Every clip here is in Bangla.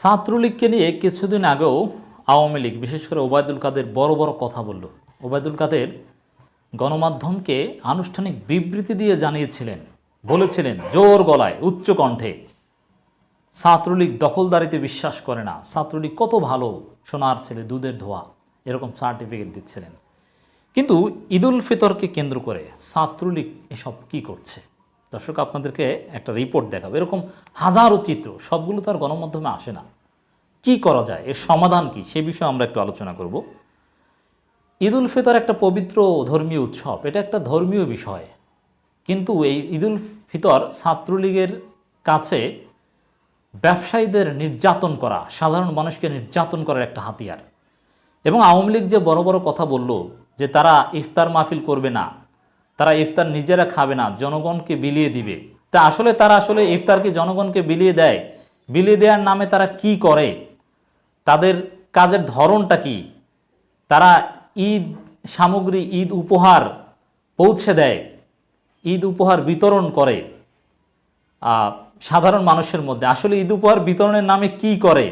ছাত্রলীগকে নিয়ে কিছুদিন আগেও আওয়ামী লীগ, বিশেষ করে ওবায়দুল কাদের বড় বড় কথা বলল। ওবায়দুল কাদের গণমাধ্যমকে আনুষ্ঠানিক বিবৃতি দিয়ে জানিয়েছিলেন, বলেছিলেন, জোর গলায়, উচ্চ কণ্ঠে। ছাত্রলীগ দখলদারিতে বিশ্বাস করে না। ছাত্রলীগ কত ভালো, সোনার ছেলে, দুধের ধোয়া, এরকম সার্টিফিকেট দিচ্ছিলেন। কিন্তু ঈদুল ফিতরকে কেন্দ্র করে ছাত্রলীগ এসব কি করছে? দর্শক, আপনাদেরকে একটা রিপোর্ট দেখাবো। এরকম হাজারো চিত্র, সবগুলো তো আর গণমাধ্যমে আসে না। কি করা যায়? এর সমাধান কি? সে বিষয়ে আমরা একটু আলোচনা করব। ঈদ উল ফিতর একটা পবিত্র ধর্মীয় উৎসব, এটা একটা ধর্মীয় বিষয়। কিন্তু এই ঈদুল ফিতর ছাত্রলীগের কাছে ব্যবসায়ীদের নির্যাতন করা, সাধারণ মানুষকে নির্যাতন করার একটা হাতিয়ার। এবং আওয়ামী লীগ যে বড় বড় কথা বলল যে তারা ইফতার মাহফিল করবে না তারা ইফতার নিজেরা খাবে না, জনগণকে বিলিয়ে দিবে। তা আসলে তারা আসলে ইফতারকে জনগণকে বিলিয়ে দেয়? বিলিয়ে দেওয়ার নামে তারা কি করে? তাদের কাজের ধরনটা কি? তারা ঈদ সামগ্রী, ঈদ উপহার পৌঁছে দেয়, ঈদ উপহার বিতরণ করে সাধারণ মানুষের মধ্যে। আসলে ঈদ উপহার বিতরণের নামে কি করে?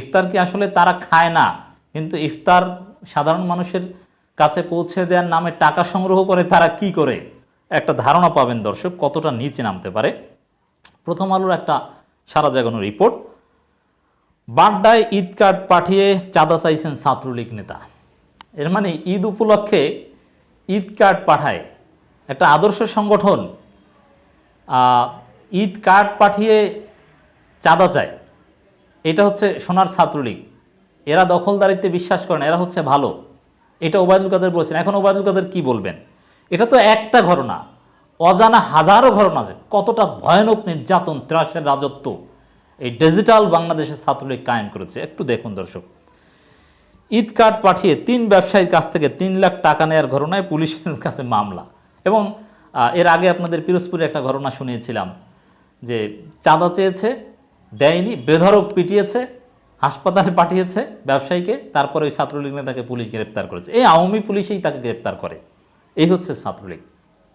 ইফতার কি আসলে তারা খায় না? কিন্তু ইফতার সাধারণ মানুষের কাছে পৌঁছে দেওয়ার নামে টাকা সংগ্রহ করে তারা কি করে? একটা ধারণা পাবেন দর্শক, কতটা নিচে নামতে পারে? প্রথম আলোর একটা সারা জাগানো রিপোর্ট। বাড্ডায় ঈদ কার্ড পাঠিয়ে চাঁদা চাইছেন ছাত্রলীগ নেতা। এর মানে ঈদ উপলক্ষে ঈদ কার্ড পাঠায় একটা আদর্শ সংগঠন ঈদ কার্ড পাঠিয়ে চাঁদা চায়। এটা হচ্ছে সোনার ছাত্রলীগ। এরা দখলদারিত্বে বিশ্বাস করেন, এরা হচ্ছে ভালো। এটা ওবায়দুল কাদের বলছেন। এখন ওবায়দুল কাদের কি বলবেন? এটা তো একটা ঘটনা। অজানা হাজারো ঘটনা আছে। কতটা ভয়ানক নির্যাতন, ত্রাসের রাজত্ব এই ডিজিটাল বাংলাদেশের ছাত্রলীগ কায়েম করেছে। একটু দেখুন দর্শক। ঈদ কার্ড পাঠিয়ে তিন ব্যবসায়ীর কাছ থেকে তিন লাখ টাকা নেওয়ার ঘটনায় পুলিশের কাছে মামলা। এবং এর আগে আপনাদের পিরোজপুরে একটা ঘটনা শুনিয়েছিলাম যে চাঁদা চেয়েছে, দেয়নি বেধরক পিটিয়েছে হাসপাতালে পাঠিয়েছে ব্যবসায়ীকে, তারপরে ওই ছাত্রলীগ নেতাকে পুলিশ গ্রেপ্তার করেছে। এই আওয়ামী পুলিশেই তাকে গ্রেপ্তার করে। এই হচ্ছে ছাত্রলীগ।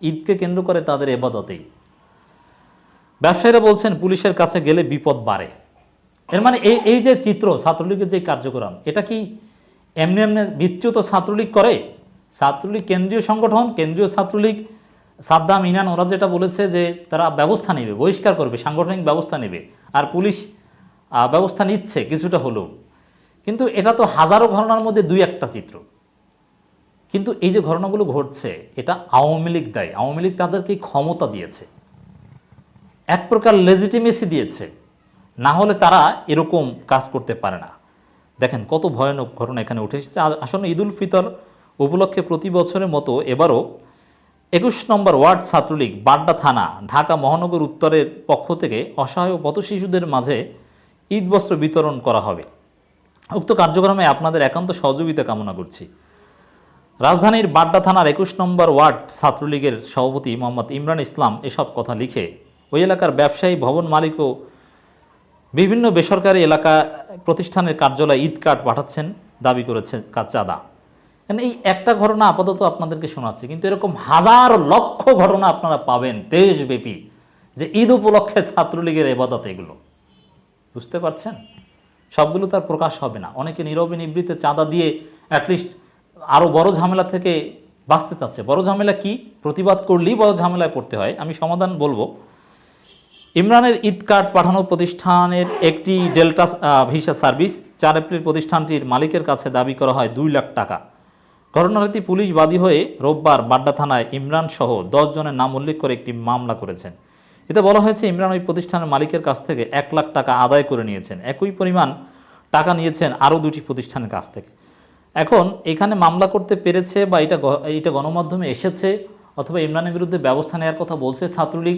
ঈদকে কেন্দ্র করে তাদের এবাদতেই। ব্যবসায়ীরা বলছেন, পুলিশের কাছে গেলে বিপদ বাড়ে। এর মানে এই এই যে চিত্র, ছাত্রলীগের যে কার্যক্রম, এটা কি এমনি এমনি বিচ্যুত ছাত্রলীগ করে? ছাত্রলীগ কেন্দ্রীয় সংগঠন, কেন্দ্রীয় ছাত্রলীগ, সাদ্দাম, ইনান, ওরা যেটা বলেছে যে তারা ব্যবস্থা নেবে, বহিষ্কার করবে, সাংগঠনিক ব্যবস্থা নেবে। আর পুলিশ ব্যবস্থা নিচ্ছে কিছুটা হলেও। কিন্তু এটা তো হাজারো ঘটনার মধ্যে দুই একটা চিত্র। কিন্তু এই যে ঘটনাগুলো ঘটছে, এটা আওয়ামী লীগ দেয়। আওয়ামী লীগ তাদেরকে ক্ষমতা দিয়েছে। এক প্রকার লেজিটিমেসি দিয়েছে। না হলে তারা এরকম কাজ করতে পারে না। দেখেন, কত ভয়ানক ঘটনা এখানে উঠে এসেছে। আসলে ঈদুল ফিতর উপলক্ষে প্রতি বছরের মতো এবারও একুশ নম্বর ওয়ার্ড ছাত্রলীগ, বাড্ডা থানা, ঢাকা মহানগর উত্তরের পক্ষ থেকে অসহায় ও পথশিশুদের মাঝে ঈদ বস্ত্র বিতরণ করা হবে। উক্ত কার্যক্রমে আপনাদের একান্ত সহযোগিতা কামনা করছি। রাজধানীর বাড্ডা থানার একুশ নম্বর ওয়ার্ড ছাত্রলীগের সভাপতি মোহাম্মদ ইমরান ইসলাম এসব কথা লিখে ওই এলাকার ব্যবসায়ী, ভবন মালিক ও বিভিন্ন বেসরকারি এলাকা প্রতিষ্ঠানের কার্যালয়ে ঈদ কার্ড পাঠাচ্ছেন, দাবি করেছে কা- চাঁদা এই একটা ঘটনা আপাতত আপনাদেরকে শোনাচ্ছি, কিন্তু এরকম হাজার লক্ষ ঘটনা আপনারা পাবেন দেশব্যাপী যে ঈদ উপলক্ষে ছাত্রলীগের এবাদত এগুলো। বুঝতে পারছেন? সবগুলো তার প্রকাশ হবে না। অনেকে নীরবে নিবৃত্তে চাঁদা দিয়ে অ্যাটলিস্ট আরও বড় ঝামেলা থেকে বাঁচতে চাচ্ছে। বড় ঝামেলা কি? প্রতিবাদ করলেই বড় ঝামেলায় পড়তে হয়। আমি সমাধান বলব। ইমরানের ঈদ কার্ড পাঠানো প্রতিষ্ঠানের একটি ডেল্টা ভিসা সার্ভিস, চার এপ্রিল প্রতিষ্ঠানটির মালিকের কাছে দাবি করা হয় দুই লাখ টাকা। ঘটনাটি পুলিশ বাদী হয়ে রোববার বাড্ডা থানায় ইমরান সহ জনের নাম উল্লেখ করে একটি মামলা করেছেন। এতে বলা হয়েছে, ইমরান ওই প্রতিষ্ঠানের মালিকের কাছ থেকে এক লাখ টাকা আদায় করে নিয়েছেন। একই পরিমাণ টাকা নিয়েছেন আরও দুটি প্রতিষ্ঠানের কাছ থেকে। এখন এখানে মামলা করতে পেরেছে বা এটা এটা গণমাধ্যমে এসেছে অথবা ইমরানের বিরুদ্ধে ব্যবস্থা নেওয়ার কথা বলছে ছাত্রলীগ,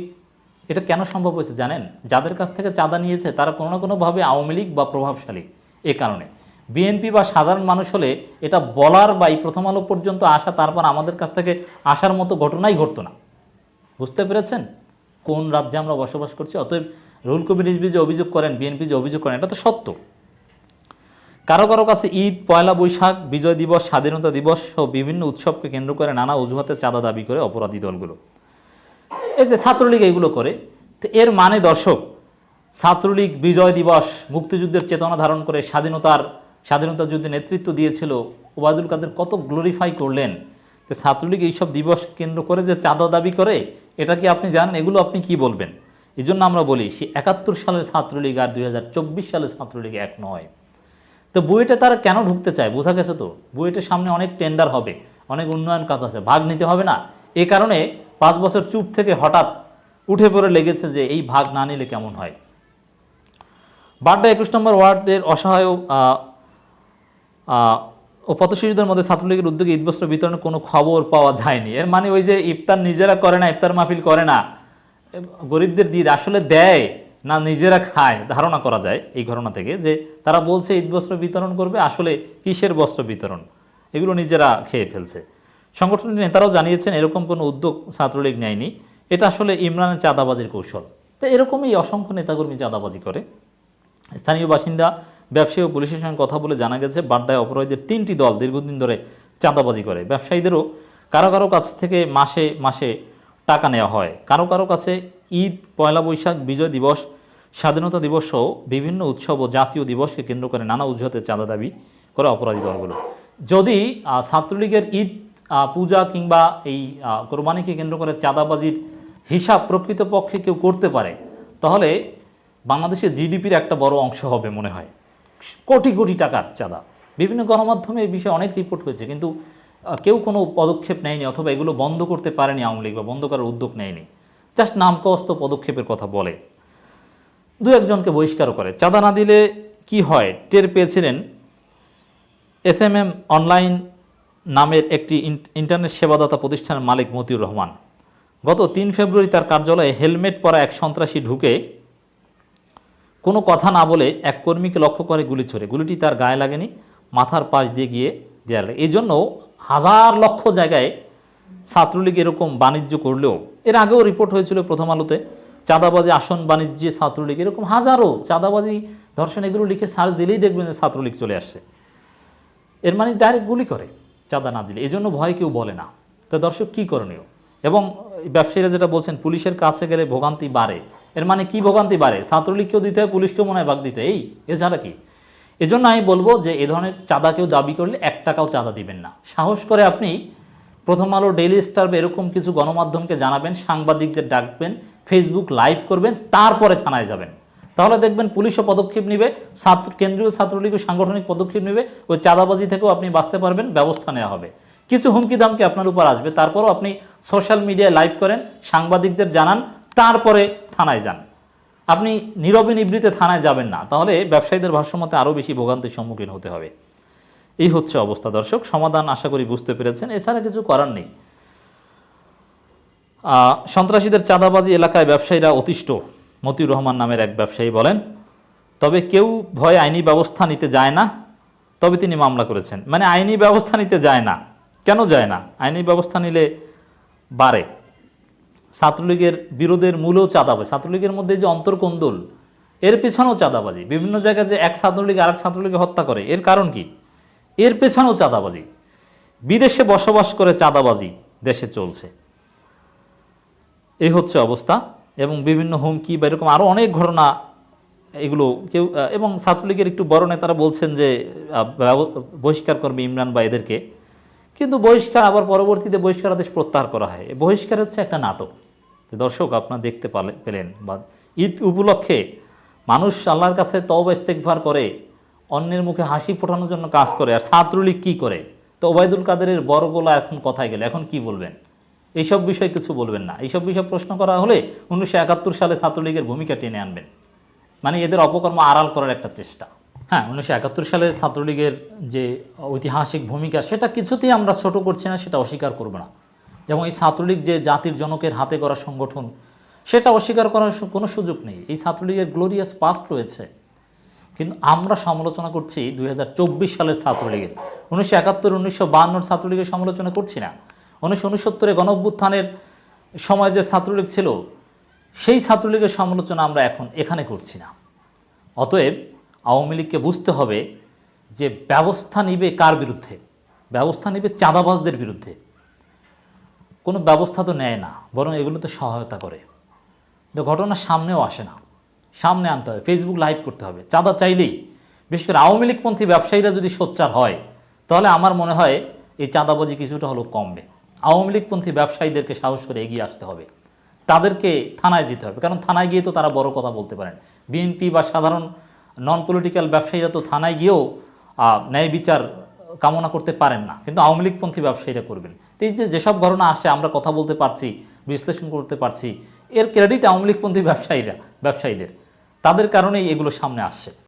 এটা কেন সম্ভব হয়েছে জানেন? যাদের কাছ থেকে চাঁদা নিয়েছে, তারা কোনো না কোনোভাবে আওয়ামী লীগ বা প্রভাবশালী এ কারণে। বিএনপি বা সাধারণ মানুষ হলে এটা বলার বা এই প্রথম আলো পর্যন্ত আসা, তারপর আমাদের কাছ থেকে আসার মতো ঘটনাই ঘটতো না। বুঝতে পেরেছেন? কোন রাজ্যে আমরা বসবাস করছি, অতএব রুল কবির রিজভি যে অভিযোগ করেন বিএনপি যে অভিযোগ করেন, এটা তো সত্য। কারও কারও কাছে ঈদ, পয়লা বৈশাখ, বিজয় দিবস, স্বাধীনতা দিবস সহ বিভিন্ন উৎসবকে কেন্দ্র করে নানা অজুহাতে চাঁদা দাবি করে অপরাধী দলগুলো। এই যে ছাত্রলীগ এইগুলো করে, তো এর মানে দর্শক, ছাত্রলীগ বিজয় দিবস, মুক্তিযুদ্ধের চেতনা ধারণ করে স্বাধীনতার, স্বাধীনতা যুদ্ধে নেতৃত্ব দিয়েছিল, ওবায়দুল কাদের কত গ্লোরিফাই করলেন। তো ছাত্রলীগ এইসব দিবস কেন্দ্র করে যে চাঁদা দাবি করে এটা কি আপনি জানেন? এগুলো আপনি কি বলবেন? এই জন্য আমরা বলি, সে একাত্তর সালের ছাত্রলীগ আর দুই হাজার চব্বিশ সালের ছাত্রলীগ এক নয়। তো বুয়েটে তারা কেন ঢুকতে চায়? বোঝা গেছে তো। বুয়েটের সামনে অনেক টেন্ডার হবে, অনেক উন্নয়ন কাজ আছে, ভাগ নিতে হবে না। এ কারণে পাঁচ বছর চুপ থেকে হঠাৎ উঠে পড়ে লেগেছে যে এই ভাগ না নিলে কেমন হয়? বাড্ডা একুশ নম্বর ওয়ার্ডের অসহায় ও পথশিশুদের মধ্যে ছাত্রলীগের উদ্যোগে ঈদবস্ত্র বিতরণের কোনো খবর পাওয়া যায়নি। এর মানে ওই যে ইফতার নিজেরা করে না, ইফতার মাহফিল করে না, গরিবদের দিয়ে আসলে দেয় না নিজেরা খায়? ধারণা করা যায় এই ঘটনা থেকে যে তারা বলছে ঈদ বস্ত্র বিতরণ করবে, আসলে কিসের বস্ত্র বিতরণ? এগুলো নিজেরা খেয়ে ফেলছে। সংগঠনের নেতারাও জানিয়েছেন এরকম কোনো উদ্যোগ ছাত্রলীগ নেয়নি। এটা আসলে ইমরানের চাঁদাবাজির কৌশল। তো এরকমই অসংখ্য নেতাকর্মী চাঁদাবাজি করে। স্থানীয় বাসিন্দা ব্যবসায়ী ও পুলিশের সঙ্গে কথা বলে জানা গেছে, বাড্ডায় অপরাধীদের তিনটি দল দীর্ঘদিন ধরে চাঁদাবাজি করে। ব্যবসায়ীদেরও কারও কারও কাছ থেকে মাসে মাসে টাকা নেওয়া হয়। কারও কারও কাছে ঈদ, পয়লা বৈশাখ, বিজয় দিবস, স্বাধীনতা দিবস সহ বিভিন্ন উৎসব ও জাতীয় দিবসকে কেন্দ্র করে নানা অজুহাতে চাঁদা দাবি করে অপরাধী দলগুলো। যদি ছাত্রলীগের ঈদ পূজা কিংবা এই কোরবানিকে কেন্দ্র করে চাঁদাবাজির হিসাব প্রকৃতপক্ষে কেউ করতে পারে, তাহলে বাংলাদেশের জিডিপির একটা বড় অংশ হবে মনে হয়। কোটি কোটি টাকার চাঁদা। বিভিন্ন গণমাধ্যমে এই বিষয়ে অনেক রিপোর্ট হয়েছে, কিন্তু কেউ কোনো পদক্ষেপ নেয়নি অথবা এগুলো বন্ধ করতে পারেনি আওয়ামী লীগ বা বন্ধ করার উদ্যোগ নেয়নি। জাস্ট নামকস্ত পদক্ষেপের কথা বলে। দু একজনকে বহিষ্কারও করে। চাঁদা না দিলে কি হয়? টের পেয়েছিলেন এস এম এম অনলাইন নামের একটি ইন- ইন্টারনেট সেবাদাতা প্রতিষ্ঠানের মালিক মতিউর রহমান। গত তিন ফেব্রুয়ারি তার কার্যালয়ে হেলমেট পরা এক সন্ত্রাসী ঢুকে কোনো কথা না বলে এক কর্মীকে লক্ষ্য করে গুলি ছোড়ে। গুলিটি তার গায়ে লাগেনি, মাথার পাশ দিয়ে গিয়ে দেয়ালে এই জন্য হাজার লক্ষ জায়গায় ছাত্রলীগ এরকম বাণিজ্য করলেও, এর আগেও রিপোর্ট হয়েছিল প্রথম আলোতে, চাঁদাবাজি, আসন বাণিজ্যে ছাত্রলীগ এরকম হাজারো চাঁদাবাজি ধর্ষণ এগুলো লিখে সার্চ দিলেই দেখবেন যে ছাত্রলীগ চলে আসছে। এর মানে ডাইরেক্ট গুলি করে, চাঁদা না দিলে। এই জন্য ভয় কেউ বলে না। তো দর্শক কী করণীয়? এবং ব্যবসায়ীরা যেটা বলছেন, পুলিশের কাছে গেলে ভোগান্তি বাড়ে। এর মানে কি ভোগান্তি বাড়ে? ছাত্রলীগকেও দিতে হয়, পুলিশকেও মনে হয় ভাগ দিতে এই এছাড়া কি? এজন্য আমি বলব যে এ ধরনের চাঁদা কেউ দাবি করলে এক টাকাও চাঁদা দিবেন না। সাহস করে আপনি প্রথম আলো ডেইলি স্টার এরকম কিছু গণমাধ্যমকে জানাবেন, সাংবাদিকদের ডাকবেন ফেসবুক লাইভ করবেন, তারপরে থানায় যাবেন। তাহলে দেখবেন পুলিশও পদক্ষেপ নেবে, ছাত্র, কেন্দ্রীয় ছাত্রলীগও সাংগঠনিক পদক্ষেপ নেবে, ওই চাঁদাবাজি থেকেও আপনি বাঁচতে পারবেন, ব্যবস্থা নেওয়া হবে। কিছু হুমকি দামকি আপনার উপর আসবে। তারপরও আপনি সোশ্যাল মিডিয়ায় লাইভ করেন, সাংবাদিকদের জানান, তারপরে থানায় যান। আপনি নীরবে নিবৃতে থানায় যাবেন না, তাহলে ব্যবসায়ীদের ভাষ্যমতে আরও বেশি ভোগান্তির সম্মুখীন হতে হবে। এই হচ্ছে অবস্থা দর্শক, সমাধান আশা করি বুঝতে পেরেছেন, এছাড়া কিছু করার নেই। সন্ত্রাসীদের চাঁদাবাজি এলাকায় ব্যবসায়ীরা অতিষ্ঠ, মতিউর রহমান নামের এক ব্যবসায়ী বলেন, তবে কেউ ভয়ে আইনি ব্যবস্থা নিতে যায় না। তবে তিনি মামলা করেছেন। মানে আইনি ব্যবস্থা নিতে যায় না। কেন যায় না? আইনি ব্যবস্থা নিলে বাড়ে। ছাত্রলীগের বিরোধের মূলেও চাঁদাবাজি। ছাত্রলীগের মধ্যে যে অন্তর্কন্দল, এর পেছনেও চাঁদাবাজি। বিভিন্ন জায়গায় যে এক ছাত্রলীগ আরেক ছাত্রলীগে হত্যা করে, এর কারণ কি? এর পেছনেও চাঁদাবাজি। বিদেশে বসবাস করে চাঁদাবাজি দেশে চলছে। এই হচ্ছে অবস্থা এবং বিভিন্ন হুমকি বা এরকম আরও অনেক ঘটনা এগুলো কেউ, এবং ছাত্রলীগের একটু বড় নেতারা বলছেন যে বহিষ্কার করবে ইমরান বা এদেরকে। কিন্তু বহিষ্কার আবার পরবর্তীতে বহিষ্কার আদেশ প্রত্যাহার করা হয়। বহিষ্কার হচ্ছে একটা নাটক। দর্শক আপনারা দেখতে পেলেন বা ঈদ উপলক্ষে মানুষ আল্লাহর কাছে তওবা ইস্তেকভার করে, অন্যের মুখে হাসি ফোটানোর জন্য কাজ করে, আর ছাত্রলীগ কি করে? তো ওবায়দুল কাদেরের বড় গোলা এখন কথায় গেলে? এখন কি বলবেন? এইসব বিষয়ে কিছু বলবেন না। এইসব বিষয়ে প্রশ্ন করা হলে উনিশশো একাত্তর সালে ছাত্রলীগের ভূমিকা টেনে আনবেন। মানে এদের অপকর্ম আড়াল করার একটা চেষ্টা। হ্যাঁ উনিশশো একাত্তর সালে ছাত্রলীগের যে ঐতিহাসিক ভূমিকা, সেটা কিছুতেই আমরা ছোট করছি না, সেটা অস্বীকার করব না। এবং এই ছাত্রলীগ যে জাতির জনকের হাতে করা সংগঠন, সেটা অস্বীকার করার কোনো সুযোগ নেই। এই ছাত্রলীগের গ্লোরিয়াস পাস্ট রয়েছে। কিন্তু আমরা সমালোচনা করছি দুই হাজার চব্বিশ সালের ছাত্রলীগের। উনিশশো একাত্তর, উনিশশো বাহান্নর ছাত্রলীগের সমালোচনা করছি না। উনিশশো উনসত্তরে গণ অভ্যুত্থানের সময় যে ছাত্রলীগ ছিল, সেই ছাত্রলীগের সমালোচনা আমরা এখন এখানে করছি না। অতএব আওয়ামী লীগকে বুঝতে হবে যে ব্যবস্থা নিবে কার বিরুদ্ধে? ব্যবস্থা নিবে চাঁদাবাজদের বিরুদ্ধে। কোনো ব্যবস্থা তো নেয় না, বরং এগুলোতে সহায়তা করে। তো ঘটনা সামনেও আসে না। সামনে আনতে হবে ফেসবুক লাইভ করতে হবে। চাঁদা চাইলেই, বিশেষ করে আওয়ামী লীগপন্থী ব্যবসায়ীরা যদি সোচ্চার হয়, তাহলে আমার মনে হয় এই চাঁদাবাজি কিছুটা হলেও কমবে। আওয়ামী লীগপন্থী ব্যবসায়ীদেরকে সাহস করে এগিয়ে আসতে হবে। তাদেরকে থানায় যেতে হবে, কারণ থানায় গিয়ে তো তারা বড় কথা বলতে পারেন। বিএনপি বা সাধারণ নন পলিটিক্যাল ব্যবসায়ীরা তো থানায় গিয়েও ন্যায় বিচার কামনা করতে পারেন না। কিন্তু আওয়ামী লীগপন্থী ব্যবসায়ীরা করবেন। এই যে যেসব ঘটনা আসে, আমরা কথা বলতে পারছি, বিশ্লেষণ করতে পারছি, এর ক্রেডিট আওয়ামী লীগপন্থী ব্যবসায়ীরা, ব্যবসায়ীদের। তাদের কারণেই এগুলো সামনে আসছে।